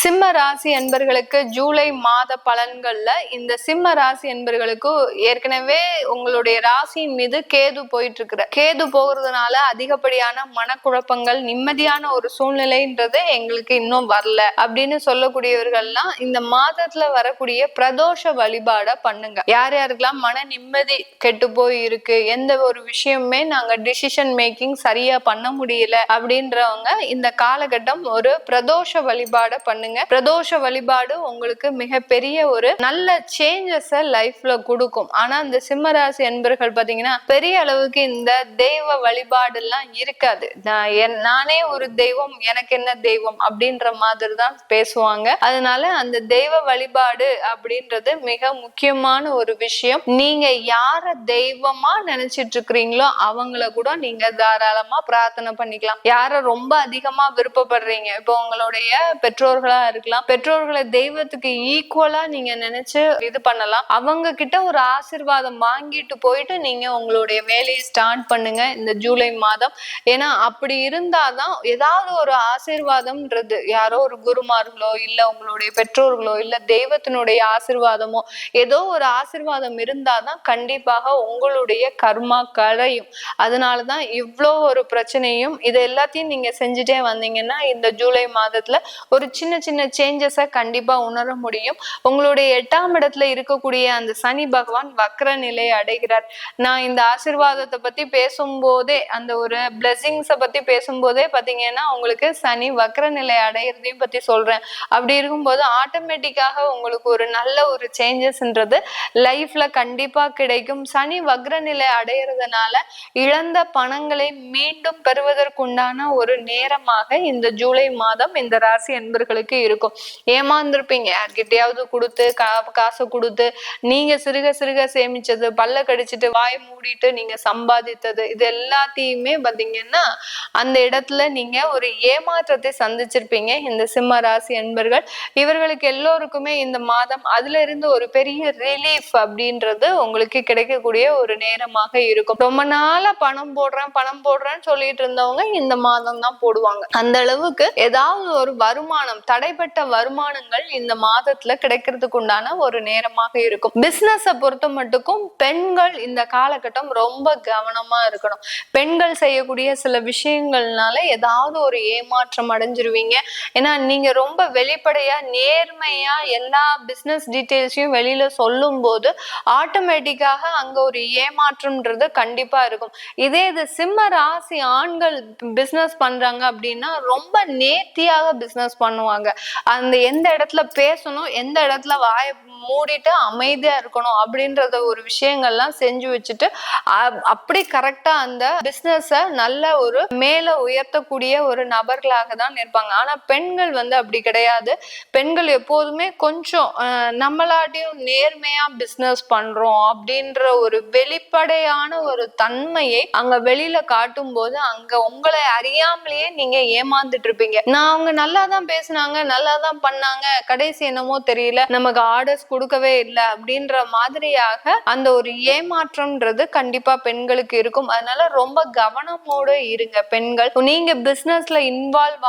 சிம்ம ராசி என்பர்களுக்கு ஜூலை மாத பலன்கள்ல இந்த சிம்ம ராசி என்பர்களுக்கு ஏற்கனவே உங்களுடைய ராசியின் மீது கேது போயிட்டு இருக்கிற கேது போகிறதுனால அதிகப்படியான மனக்குழப்பங்கள் நிம்மதியான ஒரு சூழ்நிலைன்றது எங்களுக்கு இன்னும் வரல அப்படின்னு சொல்லக்கூடியவர்கள்லாம் இந்த மாதத்துல வரக்கூடிய பிரதோஷ வழிபாட பண்ணுங்க. யார் யாருக்கெல்லாம் மன நிம்மதி கெட்டு போய் இருக்கு எந்த ஒரு விஷயமுமே நாங்க டிசிஷன் மேக்கிங் சரியா பண்ண முடியல அப்படின்றவங்க இந்த காலகட்டம் ஒரு பிரதோஷ வழிபாட பண்ணுங்க. பிரதோஷ வழிபாடு உங்களுக்கு மிகப்பெரிய ஒரு நல்ல சேஞ்சஸ் லைஃப்ல கொடுக்கும். ஆனா இந்த சிம்மராசி என்பர்கள் பாத்தீங்கன்னா பெரிய அளவுக்கு இந்த தெய்வ வழிபாடு எல்லாம் இருக்காது. நான் என்- நானே ஒரு தெய்வம் எனக்கு என்ன தெய்வம் அப்படின்ற மாதிரி தான் பேசுவாங்க. அதனால அந்த தெய்வ வழிபாடு அப்படின்றது மிக முக்கியமான ஒரு விஷயம். நீங்க யார தெய்வமா நினைச்சிட்டு இருக்கிறீங்களோ அவங்கள கூட நீங்க தாராளமா பிரார்த்தனை பண்ணிக்கலாம். யார ரொம்ப அதிகமா விருப்பப்படுறீங்க? இப்போ உங்களுடைய பெற்றோர்களா இருக்கலாம். பெற்றோர்களை தெய்வத்துக்கு ஈக்குவலா நீங்க நினைச்சு இது பண்ணலாம். அவங்க கிட்ட ஒரு ஆசிர்வாதம் வாங்கிட்டு போயிட்டு நீங்க உங்களுடைய வேலையை ஸ்டார்ட் பண்ணுங்க இந்த ஜூலை மாதம். ஏன்னா அப்படி இருந்தாதான் ஏதாவது ஒரு ஆசீர்வாதம்ன்றது. யாரோ ஒரு குருமார்களோ இல்ல உங்களுடைய பெற்றோர்களோ இல்ல தெய்வத்தினுடைய ஆசிர்வாதமோ ஏதோ ஒரு ஆசிர்வாதம் இருந்தாதான் கண்டிப்பாக உங்களுடைய கர்மா கரையும் அதனாலதான் இவ்வளோ ஒரு பிரச்சனையும் இது எல்லாத்தையும் நீங்க செஞ்சுட்டே வந்தீங்கன்னா இந்த ஜூலை மாதத்துல ஒரு சின்ன சின்ன சின்ன சேஞ்சஸை கண்டிப்பா உணர முடியும். உங்களுடைய எட்டாம் இடத்துல இருக்கக்கூடிய அந்த சனி பகவான் வக்ர நிலை அடைகிறார். நான் இந்த ஆசிர்வாதத்தை பத்தி பேசும்போதே அந்த ஒரு பிளெஸிங்ஸை பத்தி பேசும்போதே பாத்தீங்கன்னா உங்களுக்கு சனி வக்ர நிலை அடைகிறதையும் பத்தி சொல்றேன். அப்படி இருக்கும்போது ஆட்டோமேட்டிக்காக உங்களுக்கு ஒரு நல்ல ஒரு சேஞ்சஸ்ன்றது லைஃப்ல கண்டிப்பா கிடைக்கும். சனி வக்ர நிலை அடைகிறதுனால இழந்த பணங்களை மீண்டும் பெறுவதற்குண்டான ஒரு நேரமாக இந்த ஜூலை மாதம் இந்த ராசி என்பர்களுக்கு இருக்கும். ஏமாந்துருப்பீங்க. யார்கிட்டயாவது கொடுத்து கா- காசை கொடுத்து நீங்க சிறுக சிறுக சேமிச்சது பல்ல கடிச்சிட்டு வாய் மூடிட்டு நீங்க சம்பாதித்தது இது எல்லாத்தையுமே பாத்தீங்கன்னா அந்த இடத்துல நீங்க ஒரு ஏமாற்றத்தை சந்திச்சிருப்பீங்க. இந்த சிம்ம ராசி அன்பர்கள் இவர்களுக்கு எல்லோருக்குமே இந்த மாதம் அதுல இருந்து ஒரு பெரிய ரிலீஃப் அப்படின்றது உங்களுக்கு கிடைக்கக்கூடிய ஒரு நேரமாக இருக்கும். ரொம்ப நாளா பணம் போடுறேன் பணம் போடுறேன்னு சொல்லிட்டு இருந்தவங்க இந்த மாதம் தான் போடுவாங்க. அந்த அளவுக்கு ஏதாவது ஒரு வருமானம் தடை தடைப்பட்ட வருமானங்கள் இந்த மாதத்துல கிடைக்கிறதுக்கு உண்டான ஒரு நேரமாக இருக்கும். பிசினஸ பொறுத்த மட்டுக்கும் பெண்கள் இந்த காலகட்டம் ரொம்ப கவனமா இருக்கணும். பெண்கள் செய்யக்கூடிய சில விஷயங்கள்னால ஏதாவது ஒரு ஏமாற்றம் அடைஞ்சிருவீங்க. ஏன்னா நீங்க ரொம்ப வெளிப்படையா நேர்மையா எல்லா பிசினஸ் டீட்டெயில்ஸையும் வெளியில சொல்லும் போது ஆட்டோமேட்டிக்காக அங்க ஒரு ஏமாற்றம்ன்றது கண்டிப்பா இருக்கும். இதே இது சிம்ம ராசி ஆண்கள் பிசினஸ் பண்றாங்க அப்படின்னா ரொம்ப நேர்த்தியாக பிசினஸ் பண்ணுவாங்க. அந்த எந்த இடத்துல பேசணும் எந்த இடத்துல வாய மூடிட்டு அமைதியா இருக்கணும் அப்படின்றத ஒரு விஷயங்கள்லாம் செஞ்சு வச்சுட்டு அப்படி கரெக்டா அந்த பிசினஸ நல்ல ஒரு மேல உயர்த்தக்கூடிய ஒரு நபர்களாக தான் இருப்பாங்க. ஆனா பெண்கள் வந்து அப்படி கிடையாது. பெண்கள் எப்போதுமே கொஞ்சம் அஹ், நம்மளாட்டியும் நேர்மையா பிசினஸ் பண்றோம் அப்படின்ற ஒரு வெளிப்படையான ஒரு தன்மையை அங்க வெளியில காட்டும் போது அங்க உங்களை அறியாமலேயே நீங்க ஏமாந்துட்டு இருப்பீங்க. நான் அவங்க நல்லா தான் பேசுனாங்க நல்லா தான் பண்ணாங்க. கடைசி என்னமோ தெரியல நமக்கு ஆர்டர்ஸ் கொடுக்கவே இல்லை அப்படின்ற மாதிரியாக அந்த ஒரு ஏமாற்றம்ன்றது கண்டிப்பா பெண்களுக்கு இருக்கும். அதனால ரொம்ப கவனமோட இருங்க பெண்கள். நீங்க பிசினஸ்ல இன்வால்வ்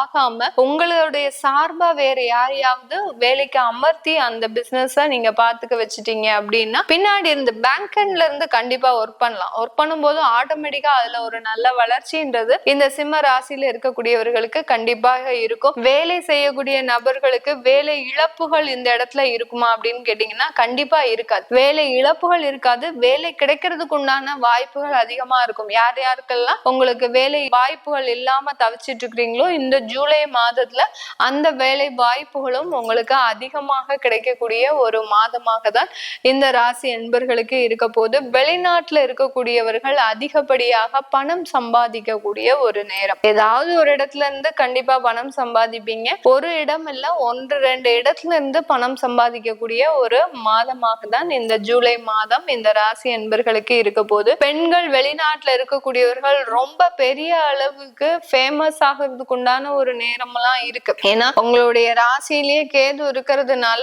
ஆகாம உங்களுடைய சார்பா வேற யாரையாவது வேலைக்கு அமர்த்தி அந்த பிசினஸ் நீங்க பாத்துக்க வச்சுட்டீங்க அப்படின்னா பின்னாடி இருந்து பேங்க் எண்ட்ல இருந்து கண்டிப்பா ஒர்க் பண்ணலாம். ஒர்க் பண்ணும்போது ஆட்டோமேட்டிக்கா அதுல ஒரு நல்ல வளர்ச்சின்றது இந்த சிம்ம ராசியில இருக்கக்கூடியவர்களுக்கு கண்டிப்பாக இருக்கும். வேலை செய்யக்கூடிய நபர்களுக்கு வேலை இழப்புகள் இந்த இடத்துல இருக்குமா அப்படின்னு கேட்டீங்கன்னா கண்டிப்பா இருக்காது. வேலை இழப்புகள் இருக்காது. வேலை கிடைக்கிறதுக்கு உண்டான வாய்ப்புகள் அதிகமா இருக்கும். யார் யாருக்கெல்லாம் உங்களுக்கு வேலை வாய்ப்புகள் இல்லாம தவிச்சிட்டு இருக்கிறீங்களோ இந்த ஜூலை மாதத்துல அந்த வேலை வாய்ப்புகளும் உங்களுக்கு அதிகமாக கிடைக்கக்கூடிய ஒரு மாதமாக தான் இந்த ராசி என்பர்களுக்கு இருக்க போது வெளிநாட்டுல இருக்கக்கூடியவர்கள் அதிகப்படியாக பணம் சம்பாதிக்கக்கூடிய ஒரு நேரம். ஏதாவது ஒரு இடத்துல இருந்து கண்டிப்பா பணம் சம்பாதிப்பீங்க. ஒரு இடம் இல்ல ஒன்று ரெண்டு இடத்துல இருந்து பணம் சம்பாதிக்கக்கூடிய ஒரு மாதமாக தான் இந்த ஜூலை மாதம் இந்த ராசி என்பர்களுக்கு இருக்க போது பெண்கள் வெளிநாட்டுல இருக்கக்கூடியவர்கள் ரொம்ப பெரிய அளவுக்கு ஃபேமஸ் ஆகிறதுக்கு உண்டான ஒரு நேரமெல்லாம் இருக்கு. ஏன்னா உங்களுடைய ராசியிலேயே கேது இருக்கிறதுனால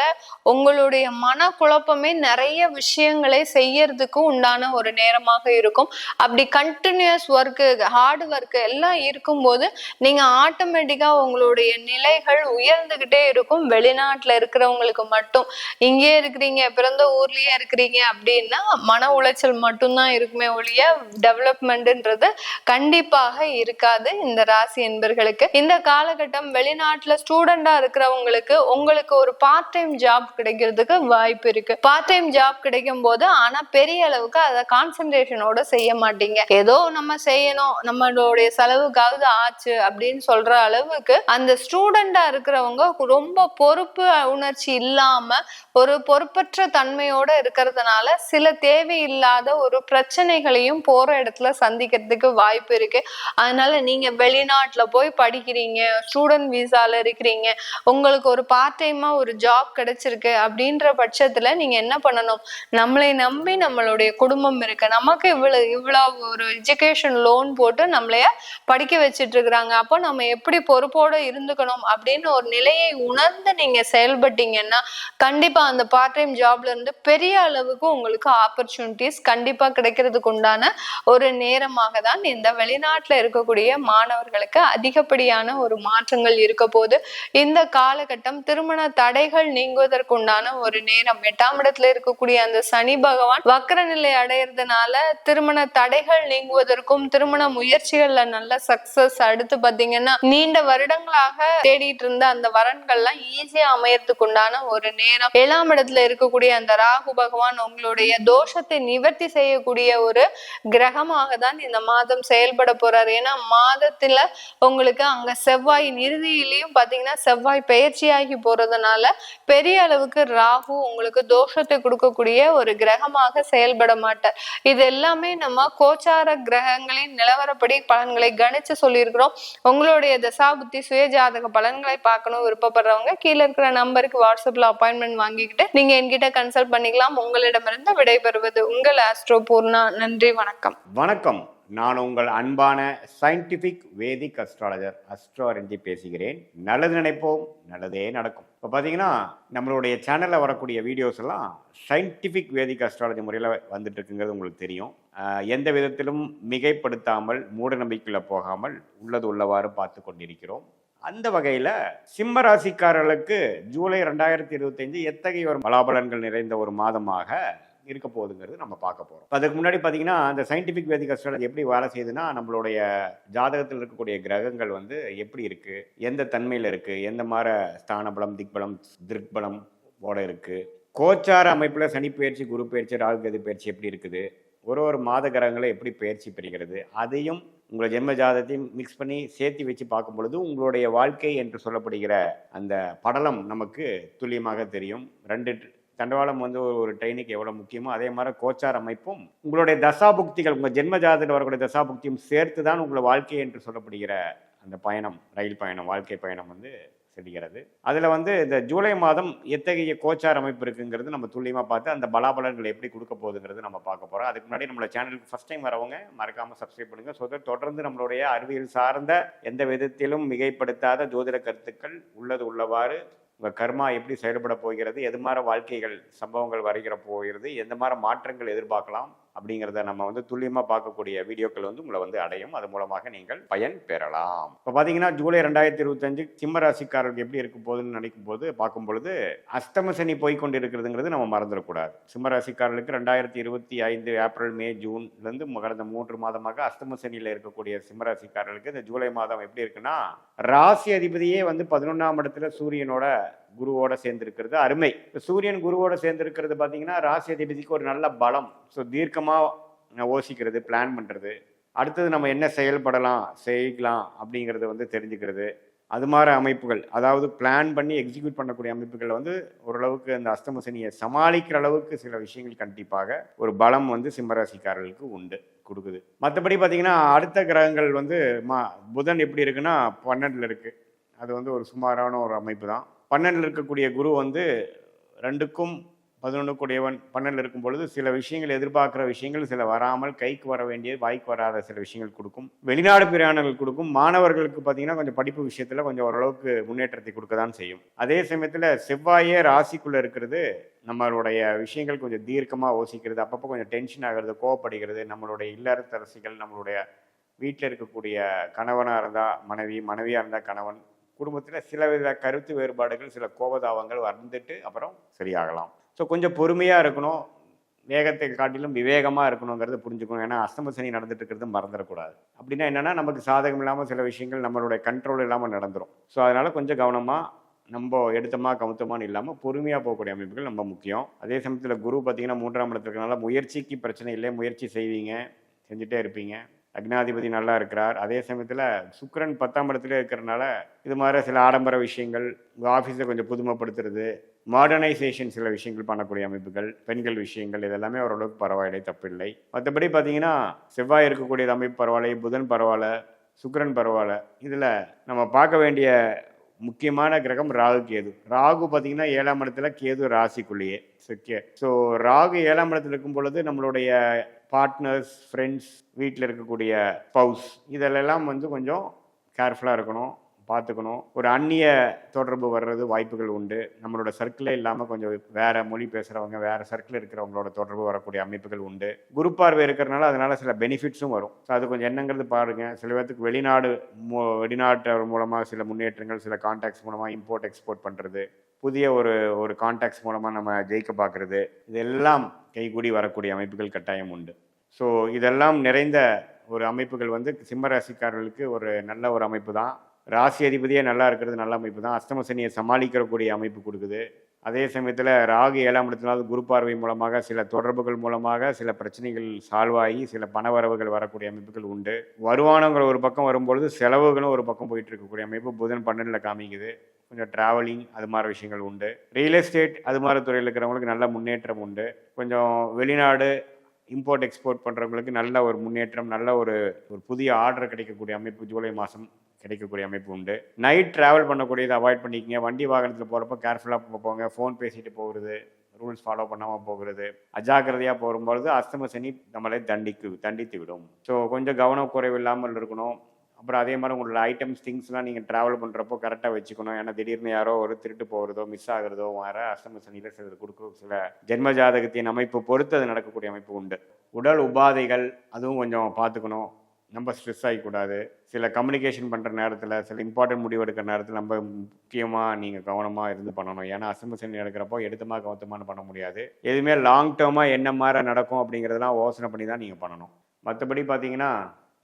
உங்களுடைய மன குழப்பமே நிறைய விஷயங்களை செய்யறதுக்கு உண்டான ஒரு நேரமாக இருக்கும். அப்படி கண்டினியூஸ் ஒர்க்கு ஹார்ட் ஒர்க் எல்லாம் இருக்கும்போது நீங்க ஆட்டோமேட்டிக்கா உங்களுடைய நிலை நிலைகள் உயர்ந்துகிட்டே இருக்கும். வெளிநாட்டுல இருக்கிறவங்களுக்கு மட்டும். இங்கே இருக்கிறீங்க பிறந்த ஊர்லயே இருக்கிறீங்க அப்படின்னா மன உளைச்சல் மட்டும்தான் இருக்குமே ஒழிய டெவலப்மெண்ட்ன்றது கண்டிப்பாக இருக்காது இந்த ராசி என்பர்களுக்கு. இந்த காலகட்டம் வெளிநாட்டுல ஸ்டூடெண்டா இருக்கிறவங்களுக்கு உங்களுக்கு ஒரு பார்ட் டைம் ஜாப் கிடைக்கிறதுக்கு வாய்ப்பு இருக்கு. பார்ட் டைம் ஜாப் கிடைக்கும் போது ஆனா பெரிய அளவுக்கு அதை கான்சென்ட்ரேஷனோட செய்ய மாட்டீங்க. ஏதோ நம்ம செய்யணும் நம்மளுடைய செலவுக்காவது ஆச்சு அப்படின்னு சொல்ற அளவுக்கு அந்த ஸ்டூடெண்ட் இருக்கிறவங்க ரொம்ப பொறுப்பு உணர்ச்சி இல்லாம ஒரு பொறுப்பற்ற தன்மையோட இருக்கிறதுனால சில தேவையில்லாத ஒரு பிரச்சனைகளையும் போற இடத்துல சந்திக்கிறதுக்கு வாய்ப்பு இருக்கு. அதனால நீங்க வெளிநாட்டுல போய் படிக்கிறீங்க ஸ்டூடெண்ட் விசால இருக்கிறீங்க உங்களுக்கு ஒரு பார்ட் டைமா ஒரு ஜாப் கிடைச்சிருக்கு அப்படின்ற பட்சத்துல நீங்க என்ன பண்ணணும்? நம்மளை நம்பி நம்மளுடைய குடும்பம் இருக்கு. நமக்கு இவ்வளவு இவ்வளவு ஒரு எஜுகேஷன் லோன் போட்டு நம்மளைய படிக்க வச்சிட்டு இருக்கிறாங்க. அப்போ நம்ம எப்படி பொறுப்போட இருந்துக்கணும்? அப்படின்னு ஒரு நிலையை உணர்ந்து நீங்க செயல்பட்டீங்கன்னா கண்டிப்பா அந்த பார்ட் டைம் ஜாப்ல இருந்து பெரிய அளவுக்கு உங்களுக்கு ஆப்பர்ச்சுனிட்டிஸ் கண்டிப்பா கிடைக்கிறதுக்கு உண்டான ஒரு நேரமாக தான் இந்த வெளிநாட்டுல இருக்கக்கூடிய மாணவர்களுக்கு அதிகப்படியான ஒரு மாற்றங்கள் இருக்க போது இந்த காலகட்டம் திருமண தடைகள் நீங்குவதற்குண்டான ஒரு நேரம். எட்டாம் இடத்துல இருக்கக்கூடிய அந்த சனி பகவான் வக்கர நிலை அடையிறதுனால திருமண தடைகள் நீங்குவதற்கும் திருமண முயற்சிகள்ல நல்ல சக்சஸ் அடுத்து பாத்தீங்கன்னா நீண்ட வருடங்களாக தேடிட்டு இருந்த அந்த வரன்கள்லாம் ஈஸியா அமையறதுக்கு உண்டான ஒரு நேரம். ஏழாம் இடத்துல இருக்கக்கூடிய அந்த ராகு பகவான் உங்களுடைய தோஷத்தை நிவர்த்தி செய்யக்கூடிய ஒரு கிரகமாக தான் இந்த மாதம் செயல்பட போறாரு. ஏன்னா மாதத்துல உங்களுக்கு அங்க செவ்வாயின் இறுதியிலையும் பாத்தீங்கன்னா செவ்வாய் பெயர்ச்சியாகி போறதுனால பெரிய அளவுக்கு ராகு உங்களுக்கு தோஷத்தை கொடுக்கக்கூடிய ஒரு கிரகமாக செயல்பட மாட்டார். இது எல்லாமே நம்ம கோச்சார கிரகங்களின் நிலவரப்படி பலன்களை கணிச்சு சொல்லியிருக்கிறோம். உங்களுடைய தசாபுத்தி சுயஜாதக பலன் பலன்களை பார்க்கணும் விருப்பப்படுறவங்க கீழே இருக்கிற நம்பருக்கு வாட்ஸ்அப்ல அப்பாயின்மெண்ட் வாங்கிக்கிட்டு நீங்க என்கிட்ட கன்சல்ட் பண்ணிக்கலாம். உங்களிடமிருந்து விடைபெறுவது உங்கள் ஆஸ்ட்ரோ பூர்ணா. நன்றி வணக்கம். வணக்கம். நான் உங்கள் அன்பான சயின்டிஃபிக் வேதிக் அஸ்ட்ராலஜர் அஸ்ட்ரோரஞ்சி பேசுகிறேன். நல்லது நினைப்போம் நல்லதே நடக்கும். இப்போ பார்த்தீங்கன்னா நம்மளுடைய சேனலில் வரக்கூடிய வீடியோஸ் எல்லாம் சயின்டிஃபிக் வேதிக் அஸ்ட்ராலஜி முறையில் வந்துட்டு இருக்குங்கிறது உங்களுக்கு தெரியும். எந்த விதத்திலும் மிகைப்படுத்தாமல் மூட நம்பிக்கையில் போகாமல் உள்ளது உள்ளவாறு பார்த்து கொண்டிருக்கிறோம். அந்த வகையில் சிம்ம ராசிக்காரர்களுக்கு ஜூலை ரெண்டாயிரத்தி இருபத்தஞ்சு எத்தகைய ஒரு பலாபலன்கள் நிறைந்த ஒரு மாதமாக இருக்க போகுதுங்கிறது நம்ம பார்க்க போகிறோம் அதுக்கு முன்னாடி பார்த்தீங்கன்னா அந்த சயின்டிஃபிக் வேதிக் அஸ்ட்ராலஜி எப்படி வேலை செய்யுதுன்னா நம்மளுடைய ஜாதகத்தில் இருக்கக்கூடிய கிரகங்கள் வந்து எப்படி இருக்குது எந்த தன்மையில் இருக்குது எந்த மாதிரி ஸ்தான பலம் திக்பலம் திருக்பலம் ஓட இருக்குது கோச்சார அமைப்பில் சனி பயிற்சி குரு பயிற்சி ராகு கேது பயிற்சி எப்படி இருக்குது ஒரு ஒரு மாத கிரகங்களை எப்படி பயிற்சி பெறுகிறது அதையும் உங்களை ஜென்ம ஜாதத்தையும் மிக்ஸ் பண்ணி சேர்த்து வச்சு பார்க்கும் பொழுது உங்களுடைய வாழ்க்கை என்று சொல்லப்படுகிற அந்த படலம் நமக்கு துல்லியமாக தெரியும். ரெண்டு தண்டவாளம் வந்து ஒரு ஒரு ட்ரெயினுக்கு எவ்வளோ முக்கியமோ அதே மாதிரி கோச்சார் அமைப்பும் உங்களுடைய தசாபுக்திகள் உங்கள் ஜென்ம ஜாதத்தில் வரக்கூடிய தசாபுக்தியும் சேர்த்து தான் உங்களை வாழ்க்கை என்று சொல்லப்படுகிற அந்த பயணம் ரயில் பயணம் வாழ்க்கை பயணம் வந்து செல்கிறது அதில் வந்து இந்த ஜூலை மாதம் எத்தகைய கோச்சார் அமைப்பு இருக்குங்கிறது நம்ம துல்லியமாக பார்த்து அந்த பலாபலன்கள் எப்படி கொடுக்க போகுதுங்கிறது நம்ம பார்க்க போகிறோம் அதுக்கு முன்னாடி நம்மளோட சேனலுக்கு ஃபஸ்ட் டைம் வரவங்க மறக்காமல் சப்ஸ்கிரைப் பண்ணுங்கள் ஸோ தொடர்ந்து நம்மளுடைய அறிவியல் சார்ந்த எந்த விதத்திலும் மிகைப்படுத்தாத ஜோதிட கருத்துக்கள் உள்ளது உள்ளவாறு உங்கள் கர்மா எப்படி செயல்பட போகிறது எது மாதிரி வாழ்க்கைகள் சம்பவங்கள் வருகிற போகிறது எந்த மாதிரி மாற்றங்கள் எதிர்பார்க்கலாம் அப்படிங்கிறத நம்ம வந்து துல்லியமாக பார்க்கக்கூடிய வீடியோக்கள் வந்து உங்களை வந்து அடையும். அது மூலமாக நீங்கள் பயன் பெறலாம். இப்போ பார்த்தீங்கன்னா ஜூலை ரெண்டாயிரத்தி இருபத்தஞ்சு சிம்ம ராசிக்காரர்கள் எப்படி இருக்கும் போதுன்னு நினைக்கும் போது பார்க்கும் பொழுது அஷ்டம சனி போய்கொண்டு இருக்கிறதுங்கிறது நம்ம மறந்துடக்கூடாது. சிம்ம ராசிக்காரர்களுக்கு ரெண்டாயிரத்தி இருபத்தி ஐந்து ஏப்ரல் மே ஜூன்லேருந்து கடந்த மூன்று மாதமாக அஷ்டம சனியில் இருக்கக்கூடிய சிம்ம ராசிக்காரர்களுக்கு இந்த ஜூலை மாதம் எப்படி இருக்குன்னா ராசி அதிபதியே வந்து பதினொன்றாம் இடத்துல சூரியனோட குருவோட சேர்ந்துருக்கிறது. அருமை. இப்போ சூரியன் குருவோட சேர்ந்துருக்கிறது பார்த்தீங்கன்னா ராசி அதிபதிக்கு ஒரு நல்ல பலம். ஸோ தீர்க்கமாக யோசிக்கிறது பிளான் பண்ணுறது அடுத்தது நம்ம என்ன செயல்படலாம் செய்யலாம் அப்படிங்கிறத வந்து தெரிஞ்சுக்கிறது. அது மாதிரி அமைப்புகள். அதாவது பிளான் பண்ணி எக்ஸிக்யூட் பண்ணக்கூடிய அமைப்புகள் வந்து ஓரளவுக்கு அந்த அஸ்தமசனியை சமாளிக்கிற அளவுக்கு சில விஷயங்கள் கண்டிப்பாக ஒரு பலம் வந்து சிம்மராசிக்காரர்களுக்கு உண்டு கொடுக்குது. மற்றபடி பார்த்தீங்கன்னா அடுத்த கிரகங்கள் வந்து மா புதன் எப்படி இருக்குன்னா பன்னெண்டில் இருக்குது அது வந்து ஒரு சுமாரான ஒரு அமைப்பு தான். பன்னெண்டில் இருக்கக்கூடிய குரு வந்து ரெண்டுக்கும் பதினொன்றுக்குடையவன் பன்னெண்டில் இருக்கும் பொழுது சில விஷயங்கள் எதிர்பார்க்குற விஷயங்கள் சில வராமல் கைக்கு வர வேண்டிய வாய்க்கு வராத சில விஷயங்கள் கொடுக்கும். வெளிநாடு பிரயாணங்கள் கொடுக்கும். மாணவர்களுக்கு பார்த்தீங்கன்னா கொஞ்சம் படிப்பு விஷயத்தில் கொஞ்சம் ஓரளவுக்கு முன்னேற்றத்தை கொடுக்க தான் செய்யும். அதே சமயத்தில் செவ்வாயே ராசிக்குள்ளே இருக்கிறது நம்மளுடைய விஷயங்கள் கொஞ்சம் தீர்க்கமாக யோசிக்கிறது அப்பப்போ கொஞ்சம் டென்ஷன் ஆகிறது கோவப்படுகிறது நம்மளுடைய இல்லறத்தரசிகள் நம்மளுடைய வீட்டில் இருக்கக்கூடிய கணவனாக இருந்தால் மனைவி மனைவியாக இருந்தால் கணவன் குடும்பத்தில் சில வித கருத்து வேறுபாடுகள் சில கோபதாபங்கள் வந்துட்டு அப்புறம் சரியாகலாம். ஸோ கொஞ்சம் பொறுமையாக இருக்கணும். வேகத்தை காட்டிலும் விவேகமாக இருக்கணுங்கிறத புரிஞ்சுக்கணும். ஏன்னா அஸ்தம சனி நடந்துட்டு இருக்கிறது மறந்துடக்கூடாது. அப்படின்னா என்னென்னா நமக்கு சாதகம் இல்லாமல் சில விஷயங்கள் நம்மளுடைய கண்ட்ரோல் இல்லாமல் நடந்துரும். ஸோ அதனால் கொஞ்சம் கவனமாக நம்ம எடுத்தமா கவுத்தமானு இல்லாமல் பொறுமையாக போகக்கூடிய அமைப்புகள் ரொம்ப முக்கியம். அதே சமயத்தில் குரு பார்த்திங்கன்னா மூன்றாம் இடத்துல இருக்கனால முயற்சிக்கு பிரச்சனை இல்லை. முயற்சி செய்வீங்க செஞ்சுட்டே இருப்பீங்க. அக்னாதிபதி நல்லா இருக்கிறார். அதே சமயத்தில் சுக்கரன் பத்தாம் இடத்துல இருக்கிறனால இது மாதிரி சில ஆடம்பர விஷயங்கள் உங்கள் ஆஃபீஸை கொஞ்சம் புதுமைப்படுத்துறது மாடர்னைசேஷன் சில விஷயங்கள் பண்ணக்கூடிய அமைப்புகள் பெண்கள் விஷயங்கள் இதெல்லாமே ஓரளவுக்கு பரவாயில்லை தப்பில்லை. மற்றபடி பார்த்தீங்கன்னா செவ்வாய் இருக்கக்கூடிய அமைப்பு பரவாயில்லை புதன் பரவாயில்ல சுக்கரன் பரவாயில்ல. இதில் நம்ம பார்க்க வேண்டிய முக்கியமான கிரகம் ராகு கேது. ராகு பார்த்தீங்கன்னா ஏழாம் இடத்துல கேது ராசிக்குள்ளேயே. ஓகே ஸோ ராகு ஏழாம் இடத்துல இருக்கும் பொழுது நம்மளுடைய பார்ட்னர்ஸ் ஃப்ரெண்ட்ஸ் வீட்டில் இருக்கக்கூடிய ஸ்பவுஸ் இதெல்லாம் வந்து கொஞ்சம் கேர்ஃபுல்லாக இருக்கணும் பார்த்துக்கணும். ஒரு அந்நிய தொடர்பு வர்றது வாய்ப்புகள் உண்டு. நம்மளோட சர்க்கிளே இல்லாமல் கொஞ்சம் வேறு மொழி பேசுகிறவங்க வேறு சர்க்கிள் இருக்கிறவங்களோட தொடர்பு வரக்கூடிய அமைப்புகள் உண்டு. குரு பார்வை இருக்கிறனால அதனால் சில பெனிஃபிட்ஸும் வரும். ஸோ அது கொஞ்சம் என்னங்கிறது பாருங்க. சில பேர்த்துக்கு வெளிநாடு மூ வெளிநாட்டு மூலமாக சில முன்னேற்றங்கள் சில கான்டாக்ட்ஸ் மூலமாக இம்போர்ட் எக்ஸ்போர்ட் பண்ணுறது புதிய ஒரு ஒரு கான்டாக்ட்ஸ் மூலமாக நம்ம ஜெயிக்க பார்க்குறது. இதெல்லாம் கைகூடி வரக்கூடிய அமைப்புகள் கட்டாயம் உண்டு. ஸோ இதெல்லாம் நிறைந்த ஒரு அமைப்புகள் வந்து சிம்ம ராசிக்காரர்களுக்கு ஒரு நல்ல ஒரு அமைப்பு தான். ராசி அதிபதியே நல்லா இருக்கிறது நல்ல அமைப்பு தான். அஸ்தமசனியை சமாளிக்கிறக்கூடிய அமைப்பு கொடுக்குது. அதே சமயத்தில் ராகு ஏழாம் இடத்துலாவது குரு பார்வை மூலமாக சில தொடர்புகள் மூலமாக சில பிரச்சனைகள் சால்வ் ஆகி சில பணவரவுகள் வரக்கூடிய அமைப்புகள் உண்டு. வருமானங்கிற ஒரு பக்கம் வரும்பொழுது செலவுகளும் ஒரு பக்கம் போயிட்டு இருக்கக்கூடிய அமைப்பு புதன் பன்னெண்டில் காமிக்குது. கொஞ்சம் ட்ராவலிங் அது மாதிரி விஷயங்கள் உண்டு. ரியல் எஸ்டேட் அது மாதிரி துறையில் இருக்கிறவங்களுக்கு நல்ல முன்னேற்றம் உண்டு. கொஞ்சம் வெளிநாடு இம்போர்ட் எக்ஸ்போர்ட் பண்ணுறவங்களுக்கு நல்ல ஒரு முன்னேற்றம் நல்ல ஒரு ஒரு புதிய ஆர்டர் கிடைக்கக்கூடிய அமைப்பு ஜூலை மாதம் கிடைக்கக்கூடிய அமைப்பு உண்டு. நைட் ட்ராவல் பண்ணக்கூடியதை அவாய்ட் பண்ணிக்கங்க. வண்டி வாகனத்தில் போகிறப்ப கேர்ஃபுல்லாக போங்க. ஃபோன் பேசிட்டு போகிறது. ரூல்ஸ் ஃபாலோ பண்ணாமல் போகிறது. அஜாக்கிரதையாக போகும்பொழுது அஸ்தம சனி நம்மளை தண்டிக்கு தண்டித்து விடும். ஸோ கொஞ்சம் கவனக்குறைவு இல்லாமல் இருக்கணும். அப்புறம் அதே மாதிரி உங்களோட ஐட்டம்ஸ் திங்ஸ்லாம் நீங்கள் ட்ராவல் பண்ணுறப்போ கரெக்டாக வச்சுக்கணும். ஏன்னா திடீர்னு யாரோ ஒரு திருட்டு போகிறதோ மிஸ் ஆகிறதோ வர அஷ்டம சனியில் சில கொடுக்க சில ஜென்ம ஜாதகத்தின் அமைப்பு பொறுத்து அது நடக்கக்கூடிய அமைப்பு உண்டு. உடல் உபாதைகள் அதுவும் கொஞ்சம் பார்த்துக்கணும். நம்ம ஸ்ட்ரெஸ் ஆகிக்கூடாது சில கம்யூனிகேஷன் பண்ணுற நேரத்தில் சில இம்பார்ட்டன்ட் முடிவு எடுக்கிற நேரத்தில் நம்ம முக்கியமாக நீங்கள் கவனமாக இருந்து பண்ணணும். ஏன்னா அசம்பு நடக்கிறப்போ எடுத்தமாக கவனமாக பண்ண முடியாது. எதுவுமே லாங் டேர்மாக என்ன மாதிரி நடக்கும் அப்படிங்கிறதெல்லாம் யோசனை பண்ணி தான் நீங்கள் பண்ணணும். மற்றபடி பார்த்தீங்கன்னா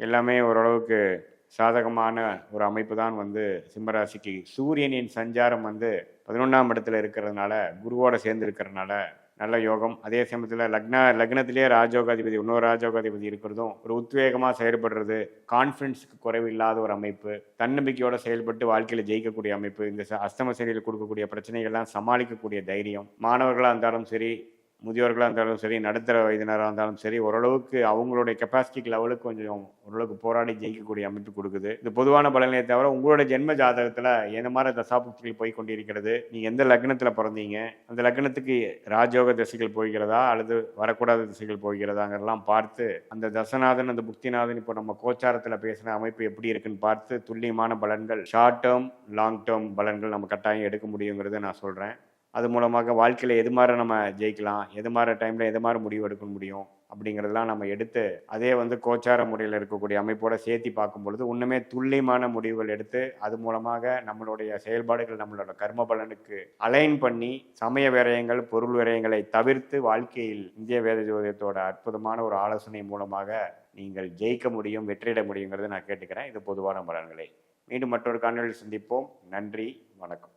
எல்லாமே ஓரளவுக்கு சாதகமான ஒரு அமைப்பு தான் வந்து சிம்மராசிக்கு. சூரியனின் சஞ்சாரம் வந்து பதினொன்றாம் இடத்துல இருக்கிறதுனால குருவோட சேர்ந்து இருக்கிறதுனால நல்ல யோகம். அதே சமயத்தில் லக்ன லக்னத்திலேயே ராஜோகாதிபதி இன்னொரு ராஜோகாதிபதி இருக்கிறதும் ஒரு உத்வேகமாக செயல்படுறது கான்ஃபிடன்ஸுக்கு குறைவு இல்லாத ஒரு அமைப்பு தன்னம்பிக்கையோட செயல்பட்டு வாழ்க்கையில் ஜெயிக்கக்கூடிய அமைப்பு இந்த ச- அஸ்தம சனியில் கொடுக்கக்கூடிய பிரச்சனைகள்லாம் சமாளிக்கக்கூடிய தைரியம். மாணவர்களாக இருந்தாலும் சரி முதியோர்களாக இருந்தாலும் சரி நடுத்தர வயதினராக இருந்தாலும் சரி ஓரளவுக்கு அவங்களுடைய கெப்பாசிட்டிக்கு லெவலுக்கு கொஞ்சம் ஓரளவுக்கு போராடி ஜெயிக்கக்கூடிய அமைப்பு கொடுக்குது. இது பொதுவான பலனையை தவிர உங்களோட ஜென்ம ஜாதகத்தில் எந்த மாதிரி தசாபுக்திகள் போய் கொண்டிருக்கிறது? நீங்கள் எந்த லக்னத்தில் பிறந்தீங்க? அந்த லக்னத்துக்கு ராஜயோக திசைகள் போய்கிறதா அல்லது வரக்கூடாத திசைகள் போய்கிறதாங்கிறலாம் பார்த்து அந்த தசநாதன் அந்த புக்திநாதன் இப்போ நம்ம கோச்சாரத்தில் பேசின அமைப்பு எப்படி இருக்குன்னு பார்த்து துல்லியமான பலன்கள் ஷார்ட் டேர்ம் லாங் டேர்ம் பலன்கள் நம்ம கட்டாயம் எடுக்க முடியுங்கிறத நான் சொல்கிறேன் அது மூலமாக வாழ்க்கையில் எது மாதிரி நம்ம ஜெயிக்கலாம் எது மாதிரி டைமில் எது மாதிரி முடிவு எடுக்க முடியும் அப்படிங்கிறதெல்லாம் நம்ம எடுத்து அதே வந்து கோச்சார முறையில் இருக்கக்கூடிய அமைப்போட சேர்த்தி பார்க்கும் பொழுது இன்னுமே துல்லியமான முடிவுகள் எடுத்து அது மூலமாக நம்மளுடைய செயல்பாடுகள் நம்மளோட கர்ம பலனுக்கு அலைன் பண்ணி சமய விரயங்கள் பொருள் விரயங்களை தவிர்த்து வாழ்க்கையில் இந்திய வேத ஜோதியத்தோட அற்புதமான ஒரு ஆலோசனை மூலமாக நீங்கள் ஜெயிக்க முடியும் வெற்றியிட முடியுங்கிறத நான் கேட்டுக்கிறேன். இது பொதுவான பலன்களை. மீண்டும் மற்றொரு காணொலியில் சந்திப்போம். நன்றி வணக்கம்.